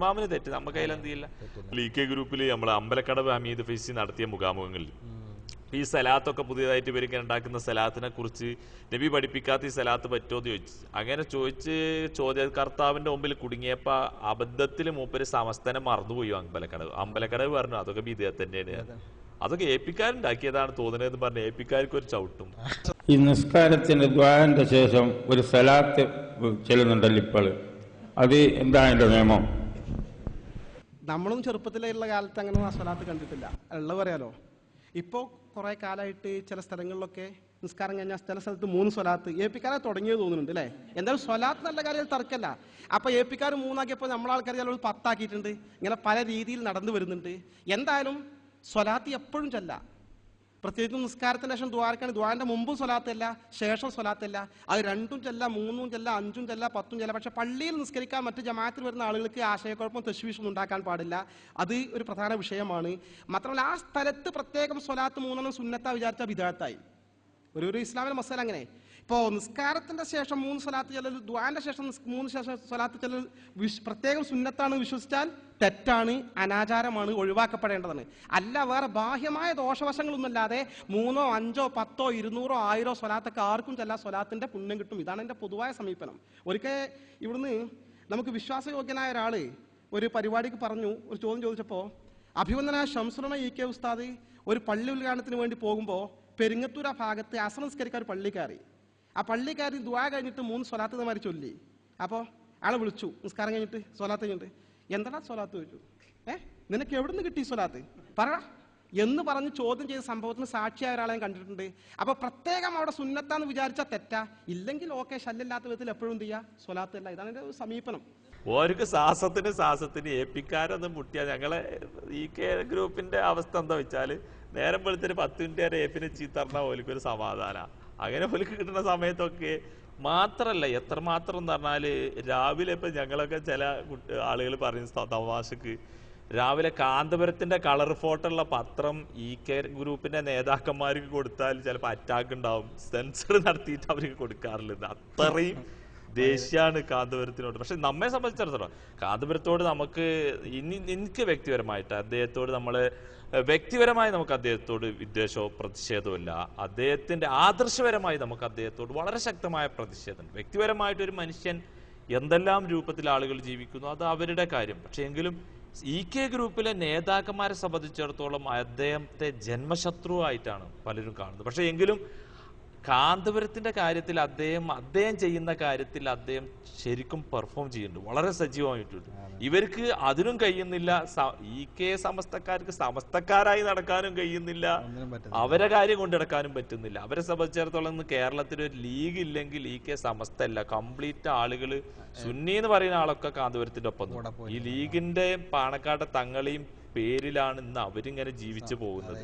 ഇമാമിന് തെറ്റ് നമുക്ക് അതിൽ എന്ത് ചെയ്യില്ല? ലീ കെ ഗ്രൂപ്പിൽ നമ്മൾ അമ്പലക്കടവ് അമീദ് ഫൈസി നടത്തിയ മുഖാമുഖങ്ങളിൽ. ഈ സലാത്തൊക്കെ പുതിയതായിട്ട് ഇവർക്ക് ഉണ്ടാക്കുന്ന സലാത്തിനെ കുറിച്ച് നബി പഠിപ്പിക്കാത്ത ഈ സലാത്ത് പറ്റുമോ എന്ന് ചോദിച്ചു. അങ്ങനെ ചോദിച്ച് ചോദ്യകർത്താവിന്റെ മുമ്പിൽ കുടുങ്ങിയപ്പോ അബദ്ധത്തിൽ മൂപ്പര് സമസ്തനെ മറന്നുപോയി അമ്പലക്കടവ്. അമ്പലക്കടവ് പറഞ്ഞു അതൊക്കെ ബിദ്യ തന്നെയാണ്. അതൊക്കെ ഏപ്പിക്കാരുണ്ടാക്കിയതാണ് തോന്നുന്നതെന്ന് പറഞ്ഞ് ഏപ്പിക്കാർക്ക് ഒരു ചവിട്ടും. ഈ നിസ്കാരത്തിന്റെ ദ്വാരന്റെ ശേഷം ഒരു സലാത്ത് ചെല്ലുന്നുണ്ടല്ലോ ഇപ്പോൾ അത് എന്താ അതിന്റെ നിയമം? നമ്മളും ചെറുപ്പത്തിലുള്ള കാലത്ത് അങ്ങനെ ആ സ്വലാത്ത് കണ്ടിട്ടില്ല. ഉള്ളത് പറയാലോ? ഇപ്പോൾ കുറേ കാലമായിട്ട് ചില സ്ഥലങ്ങളിലൊക്കെ നിസ്കാരം കഴിഞ്ഞാൽ ചില സ്ഥലത്ത് മൂന്ന് സ്വലാത്ത് ഏപ്പിക്കാരെ തുടങ്ങിയത് തോന്നുന്നുണ്ട് അല്ലേ? എന്തായാലും സ്വലാത്ത് നല്ല കാര്യം തർക്കല്ല. അപ്പോൾ ഏപ്പിക്കാർ മൂന്നാക്കിയപ്പോൾ നമ്മളെ ആൾക്കാർ ചിലപ്പോൾ പത്താക്കിയിട്ടുണ്ട്. ഇങ്ങനെ പല രീതിയിൽ നടന്നു വരുന്നുണ്ട്. എന്തായാലും സ്വലാത്ത് എപ്പോഴും ചെല്ല. പ്രത്യേകിച്ചും നിസ്കാരത്തിന് ശേഷം ദ്വാരക്കാണ്. ദ്വാരന്റെ മുമ്പും സ്വലാത്തല്ല ശേഷം സ്വലാത്തല്ല. അത് രണ്ടും ചെല്ല മൂന്നും ചെല്ല അഞ്ചും ചെല്ല പത്തും ചെല്ല. പക്ഷെ പള്ളിയിൽ നിസ്കരിക്കാൻ മറ്റ് ജമാഅത്തിൽ വരുന്ന ആളുകൾക്ക് ആശയക്കുഴപ്പം തെശ്വീഷൊന്നും ഉണ്ടാക്കാൻ പാടില്ല. അത് ഒരു പ്രധാന വിഷയമാണ്. മാത്രമല്ല ആ സ്ഥലത്ത് പ്രത്യേകം സ്വലാത്ത് മൂന്നെണ്ണം സുന്നത്ത വിചാരിച്ച വിധാത്തായി ഒരു ഒരു ഇസ്ലാമിലെ മസാല അങ്ങനെ. ഇപ്പോൾ നിസ്കാരത്തിന്റെ ശേഷം മൂന്ന് സ്വലാത്ത് ചെല്ലൽ ദ്വാന്റെ ശേഷം മൂന്ന് ശേഷം സ്വലാത്ത് ചെല്ലൽ പ്രത്യേകം സുന്നത്താണ് വിശ്വസിച്ചാൽ തെറ്റാണ് അനാചാരമാണ് ഒഴിവാക്കപ്പെടേണ്ടതാണ്. അല്ല വേറെ ബാഹ്യമായ ദോഷവശങ്ങളൊന്നുമല്ലാതെ മൂന്നോ അഞ്ചോ പത്തോ ഇരുന്നൂറോ ആയിരോ സ്വലാത്തൊക്കെ ആർക്കും ചെല്ല സ്വലാത്തിന്റെ പുണ്യം കിട്ടും. ഇതാണ് എന്റെ പൊതുവായ സമീപനം. ഒരിക്കൽ ഇവിടുന്ന് നമുക്ക് വിശ്വാസയോഗ്യനായ ഒരാൾ ഒരു പരിപാടിക്ക് പറഞ്ഞു ഒരു ചോദ്യം ചോദിച്ചപ്പോൾ അഭിവന്ദന ഷംസുലമ ഇ കെ ഉസ്താദ് ഒരു പള്ളി ഉദ്ഘാടനത്തിന് വേണ്ടി പോകുമ്പോൾ പെരിങ്ങത്തൂർ ആ ഭാഗത്ത് അസംസ്കരിക്കാൻ ഒരു പള്ളി കയറി. ആ പള്ളിക്കാരി ദുവാ കഴിഞ്ഞിട്ട് മൂന്ന് സ്വലാത്ത് ഇതേമാതിരി ചൊല്ലി. അപ്പോൾ ആളെ വിളിച്ചു നിസ്കാരം കഴിഞ്ഞിട്ട് സ്വലാത്ത് കഴിഞ്ഞിട്ട് എന്താടാ സ്വലാത്ത്? ചോദിച്ചു. ഏ നിനക്ക് എവിടെ നിന്ന് കിട്ടി സ്വലാത്ത്? പറ എന്ന് പറഞ്ഞ് ചോദ്യം ചെയ്ത സംഭവത്തിന് സാക്ഷിയായ ഒരാളെ കണ്ടിട്ടുണ്ട്. അപ്പൊ പ്രത്യേകം അവിടെ സുന്നത്താന്ന് വിചാരിച്ചാൽ തെറ്റാ. ഇല്ലെങ്കിൽ ഓക്കെ ശല്യമില്ലാത്ത വിധത്തിൽ എപ്പോഴും ചെയ്യുക സ്വലാത്ത് അല്ല. ഇതാണ് ഒരു സമീപനം. ഓർക്ക് സാസത്തിന് സാസത്തിന് ഏപ്പിക്കാരൊന്നും മുട്ടിയാ. ഞങ്ങളെ ഈ കെ ഗ്രൂപ്പിന്റെ അവസ്ഥ എന്താ വെച്ചാൽ നേരം വെളുത്തൊരു പത്ത് മിനിറ്റ് വരെ ഏപ്പിനെ ചീത്തറിഞ്ഞാൽ ഓലിക്ക് ഒരു സമാധാന. അങ്ങനെ ഓലിക്ക് കിട്ടുന്ന സമയത്തൊക്കെ മാത്രല്ല എത്രമാത്രം എന്ന് പറഞ്ഞാൽ രാവിലെ ഇപ്പൊ ഞങ്ങളൊക്കെ ചില ആളുകൾ പറയുന്ന തമാശക്ക് രാവിലെ കാന്തപുരത്തിന്റെ കളർ ഫോട്ടോ ഉള്ള പത്രം ഇ കെ ഗ്രൂപ്പിന്റെ നേതാക്കന്മാർക്ക് കൊടുത്താൽ ചിലപ്പോൾ അറ്റാക്ക് ഉണ്ടാവും. സെൻസർ നടത്തിയിട്ട് അവർക്ക് കൊടുക്കാറില്ല. അത്രയും ദേഷ്യാണ് കാന്തപുരത്തിനോട്. പക്ഷെ നമ്മെ സംബന്ധിച്ചിടത്തോളം കാന്തപുരത്തോട് നമുക്ക് ഇനി എനിക്ക് വ്യക്തിപരമായിട്ട് അദ്ദേഹത്തോട് നമ്മൾ വ്യക്തിപരമായി നമുക്ക് അദ്ദേഹത്തോട് വിദ്വേഷമോ പ്രതിഷേധമോ ഇല്ല അദ്ദേഹത്തിന്റെ ആദർശപരമായി നമുക്ക് അദ്ദേഹത്തോട് വളരെ ശക്തമായ പ്രതിഷേധമുണ്ട്. വ്യക്തിപരമായിട്ട് ഒരു മനുഷ്യൻ എന്തെല്ലാം രൂപത്തിൽ ആളുകൾ ജീവിക്കുന്നു അത് അവരുടെ കാര്യം. പക്ഷെ എങ്കിലും ഇ കെ ഗ്രൂപ്പിലെ നേതാക്കന്മാരെ സംബന്ധിച്ചിടത്തോളം അദ്ദേഹത്തെ ജന്മശത്രുവായിട്ടാണ് പലരും കാണുന്നത്. പക്ഷെ എങ്കിലും കാന്തപുരത്തിന്റെ കാര്യത്തിൽ അദ്ദേഹം അദ്ദേഹം ചെയ്യുന്ന കാര്യത്തിൽ അദ്ദേഹം ശരിക്കും പെർഫോം ചെയ്യുന്നുണ്ട്. വളരെ സജീവമായിട്ടുണ്ട്. ഇവർക്ക് അതിനും കഴിയുന്നില്ല. ഈ കെ സമസ്തക്കാർക്ക് സമസ്തക്കാരായി നടക്കാനും കഴിയുന്നില്ല. അവരെ കാര്യം കൊണ്ട് നടക്കാനും പറ്റുന്നില്ല. അവരെ സംബന്ധിച്ചിടത്തോളം ഇന്ന് കേരളത്തിൽ ഒരു ലീഗ് ഇല്ലെങ്കിൽ ഈ കെ സമസ്ത അല്ല കംപ്ലീറ്റ് ആളുകൾ സുന്നി എന്ന് പറയുന്ന ആളൊക്കെ കാന്തപുരത്തിന്റെ ഒപ്പം ഈ ലീഗിന്റെ പാണക്കാട്ടെ തങ്ങളെയും പേരിലാണ് ഇന്ന് അവരിങ്ങനെ ജീവിച്ചു പോകുന്നത്.